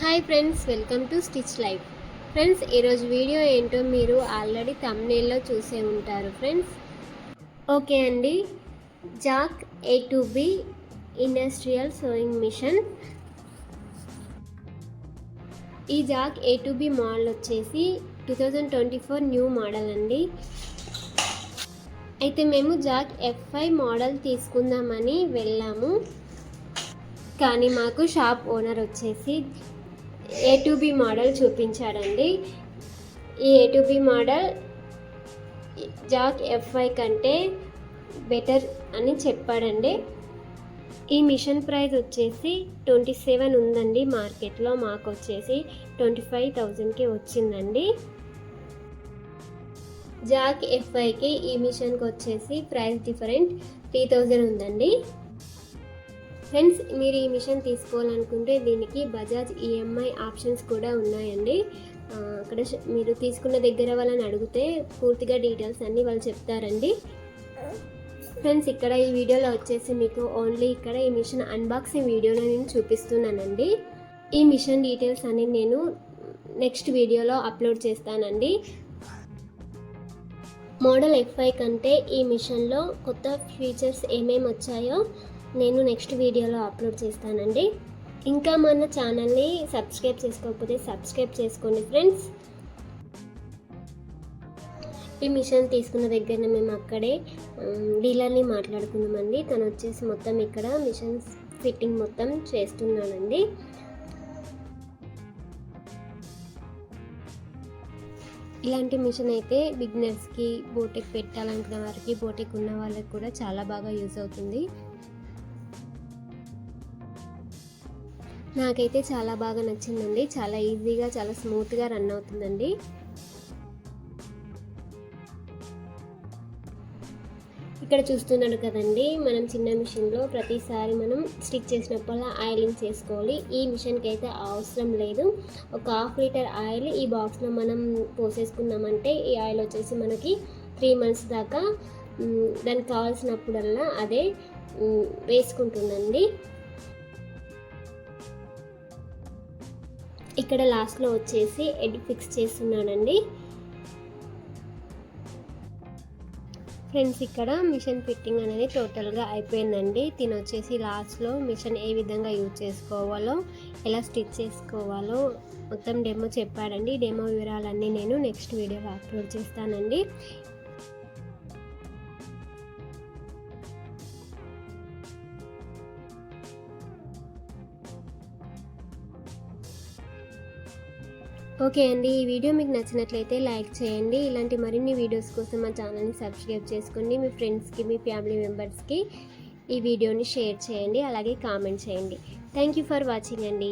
Hi friends welcome to Stitch Life. Friends ఈరోజు video ఏంటో మీరు ఆల్రెడీ తమ్నేల్లో చూసే ఉంటారు ఫ్రెండ్స్. ఓకే అండి. Jack A two B industrial sewing machine. ఈ Jack A two B model వచ్చేసి two thousand twenty four new model అండి. అయితే మేము జాక్ ఎఫ్ఐ మోడల్ తీసుకుందామని వెళ్ళాము. కానీ మాకు షాప్ ఓనర్ వచ్చేసి ఏ టు బి మోడల్ చూపించాడండి ఈ A two B model Jack F I కంటే బెటర్ అని చెప్పాడండి. ఈ మిషన్ ప్రైస్ వచ్చేసి ట్వంటీ సెవెన్ ఉందండి. మార్కెట్లో మాకు వచ్చేసి ట్వంటీ ఫైవ్ థౌజండ్కి వచ్చిందండి. జాక్ ఎఫ్ఐకి ఈ మిషన్కి వచ్చేసి ప్రైస్ డిఫరెంట్ త్రీ థౌజండ్ ఉందండి. ఫ్రెండ్స్ మీరు ఈ మిషన్ తీసుకోవాలనుకుంటే దీనికి బజాజ్ ఈఎంఐ ఆప్షన్స్ కూడా ఉన్నాయండి. అక్కడ మీరు తీసుకున్న దగ్గర వాళ్ళని అడిగితే పూర్తిగా డీటెయిల్స్ అన్నీ వాళ్ళు చెప్తారండి. ఫ్రెండ్స్ ఇక్కడ ఈ వీడియోలో వచ్చేసి మీకు ఓన్లీ ఇక్కడ ఈ మిషన్ అన్బాక్సింగ్ వీడియోలో నేను చూపిస్తున్నానండి. ఈ మిషన్ డీటెయిల్స్ అన్ని నేను నెక్స్ట్ వీడియోలో అప్లోడ్ చేస్తానండి. మోడల్ ఎఫ్ఐ కంటే ఈ మిషన్లో కొత్త ఫీచర్స్ ఏమేమి వచ్చాయో నేను నెక్స్ట్ వీడియోలో అప్లోడ్ చేస్తానండి. ఇంకా మన ఛానల్ని సబ్స్క్రైబ్ చేసుకోకపోతే సబ్స్క్రైబ్ చేసుకోండి ఫ్రెండ్స్ ఈ మిషన్ తీసుకున్న దగ్గర మేము అక్కడే డీలర్ని మాట్లాడుకున్నామండి తను వచ్చేసి మొత్తం ఇక్కడ మిషన్స్ ఫిట్టింగ్ మొత్తం చేస్తున్నానండి ఇలాంటి మిషన్ అయితే బిగినర్స్కి బోటెక్ పెట్టాలనుకున్న వారికి బోటెక్ ఉన్న వాళ్ళకి కూడా చాలా బాగా యూజ్ అవుతుంది. నాకైతే చాలా బాగా నచ్చిందండి. చాలా ఈజీగా చాలా స్మూత్గా రన్ అవుతుందండి. ఇక్కడ చూస్తున్నాడు కదండి మనం చిన్న మిషన్లో ప్రతిసారి మనం స్టిచ్ చేసినప్పుడల్లా ఆయిలింగ్ చేసుకోవాలి. ఈ మిషన్కి అయితే అవసరం లేదు. ఒక హాఫ్ లీటర్ ఆయిల్ ఈ బాక్స్లో మనం పోసేసుకున్నామంటే ఈ ఆయిల్ వచ్చేసి మనకి త్రీ మంత్స్ దాకా దానికి కావాల్సినప్పుడల్లా అదే వేసుకుంటుందండి. ఇక్కడ లాస్ట్లో వచ్చేసి ఎడ్ ఫిక్స్ చేస్తున్నానండి. ఫ్రెండ్స్ ఇక్కడ మిషన్ ఫిట్టింగ్ అనేది టోటల్గా అయిపోయిందండి. తిని వచ్చేసి లాస్ట్లో మిషన్ ఏ విధంగా యూజ్ చేసుకోవాలో ఎలా స్టిచ్ చేసుకోవాలో మొత్తం డెమో చెప్పాడండి. డెమో వివరాలన్నీ నేను నెక్స్ట్ వీడియోలో అప్లోడ్ చేస్తానండి. ఓకే అండి ఈ వీడియో మీకు నచ్చినట్లయితే లైక్ చేయండి. ఇలాంటి మరిన్ని వీడియోస్ కోసం మా ఛానల్ని సబ్స్క్రైబ్ చేసుకోండి. మీ ఫ్రెండ్స్కి మీ ఫ్యామిలీ మెంబర్స్కి ఈ వీడియోని షేర్ చేయండి. అలాగే కామెంట్ చేయండి. థ్యాంక్ యూ ఫర్ వాచింగ్ అండి.